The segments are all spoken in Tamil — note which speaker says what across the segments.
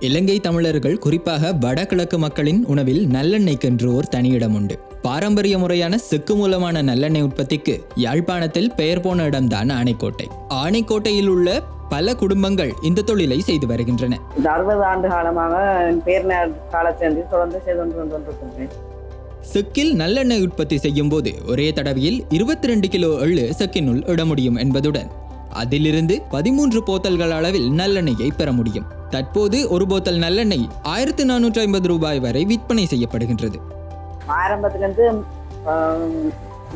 Speaker 1: இலங்கை தமிழர்கள் குறிப்பாக வடகிழக்கு மக்களின் உணவில் நல்லெண்ணெய்க்கென்று ஓர் தனியிடம் உண்டு. பாரம்பரிய முறையான செக்கு மூலமான நல்லெண்ணெய் உற்பத்திக்கு யாழ்ப்பாணத்தில் பெயர் போன இடம்தான் ஆணைக்கோட்டை ஆணைக்கோட்டையில் உள்ள பல குடும்பங்கள் இந்த தொழிலை செய்து வருகின்றன.
Speaker 2: இந்த அறுபது ஆண்டு காலமாக பேர் காலச்சேர்ந்து தொடர்ந்து செய்து கொண்டு கொண்டிருக்கின்றேன்
Speaker 1: செக்கில் நல்லெண்ணெய் உற்பத்தி செய்யும் போது ஒரே தடவையில் இருபத்தி ரெண்டு கிலோ எள்ளு செக்கினுள் இட முடியும் என்பதுடன் அதிலிருந்து பதிமூன்று போத்தல்கள் அளவில் நல்லெண்ணெயை பெற முடியும். தற்போது ஒரு போத்தல் நல்லெண்ணெய் ஆயிரத்து நானூற்றி ஐம்பது ரூபாய் வரை விற்பனை செய்யப்படுகின்றது.
Speaker 2: ஆரம்பத்துலேருந்து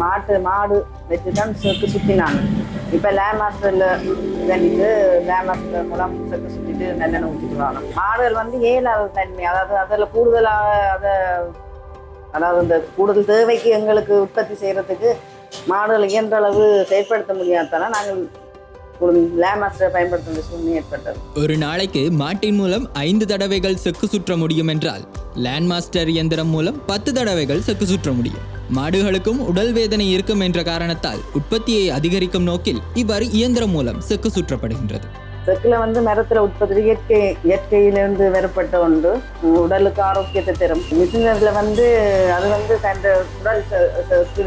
Speaker 2: மாட்டு மாடு வச்சு தான் சொத்து சுற்றினாங்க இப்போ லேம் வந்து லேமாஸ்டர் மூலம் சொத்து சுற்றிட்டு நல்லெண்ணெய் ஊற்றிடுவாங்க மாடுகள் வந்து ஏழாவது தன்மை அதாவது அதில் கூடுதலாக அதை அதாவது இந்த கூடுதல் தேவைக்கு எங்களுக்கு உற்பத்தி செய்கிறதுக்கு மாடுகள் இயன்ற அளவு செயற்படுத்த முடியாததால நாங்கள்
Speaker 1: ஒரு நாளைக்கு மாட்டின் மூலம் ஐந்து தடவைகள் செக்கு சுற்ற முடியும் என்றால் லேண்ட் மாஸ்டர் இயந்திரம் மூலம் பத்து தடவைகள் செக்கு சுற்ற முடியும். மாடுகளுக்கும் உடல் வேதனை இருக்கும் என்ற காரணத்தால் உற்பத்தியை அதிகரிக்கும் நோக்கில் இவ்வாறு இயந்திரம் மூலம் செக்கு சுற்றப்படுகின்றது.
Speaker 2: செக்கில் வந்து மரத்தில் உற்பத்தி இயற்கை இயற்கையிலிருந்து வேறுபட்ட ஒன்று. உடலுக்கு ஆரோக்கியத்தை தரும். மிஷினரில் வந்து அது வந்து தன் உடல்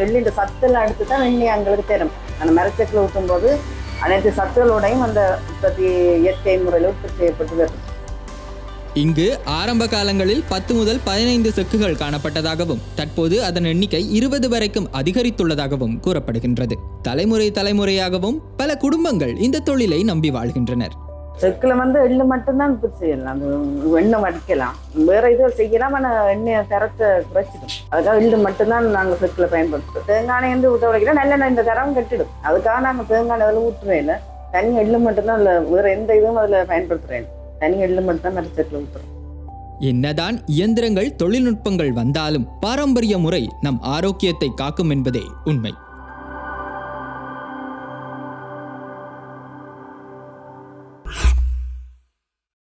Speaker 2: வெள்ளின்ற சத்தெல்லாம் எடுத்து தான் வெண்ணெய் எங்களுக்கு தரும். அந்த மரச்செக்கில் ஊற்றும் போது அனைத்து சத்துகளோடையும் அந்த உற்பத்தி இயற்கை முறையில் உற்பத்தி செய்யப்பட்டு
Speaker 1: இங்கு ஆரம்ப காலங்களில் பத்து முதல் பதினைந்து செக்குகள் காணப்பட்டதாகவும் தற்போது அதன் எண்ணிக்கை இருபது வரைக்கும் அதிகரித்துள்ளதாகவும் கூறப்படுகின்றது. தலைமுறை தலைமுறையாகவும் பல குடும்பங்கள் இந்த தொழிலை நம்பி வாழ்கின்றனர்.
Speaker 2: செக்கில் வந்து எள்ளு மட்டும்தான் இப்போ செய்யலாம். அது எண்ணெய் வடிக்கலாம். வேற இது செய்யலாம் ஆனால் எண்ணெய் தரத்தை குறைச்சிடும். அதுக்காக எள்ளு மட்டும்தான் நாங்கள் செக்கில் பயன்படுத்துவோம் தேங்காய் எண்ணெய் வந்து ஊற்ற வைக்கிறோம் நல்லெண்ணெய் இந்த தரம் கட்டிடும். அதுக்காக நாங்கள் தேங்காய் அதில் ஊற்றுவேன் இல்லை. தனி எள்ளு மட்டும்தான் இல்லை வேற எந்த இதுவும் அதில் பயன்படுத்துகிறேன் தனி எள்ளு மட்டும்தான் மர செக்கில் ஊற்றுறோம்
Speaker 1: என்னதான் இயந்திரங்கள் தொழில்நுட்பங்கள் வந்தாலும் பாரம்பரிய முறை நம் ஆரோக்கியத்தை காக்கும் என்பதே உண்மை.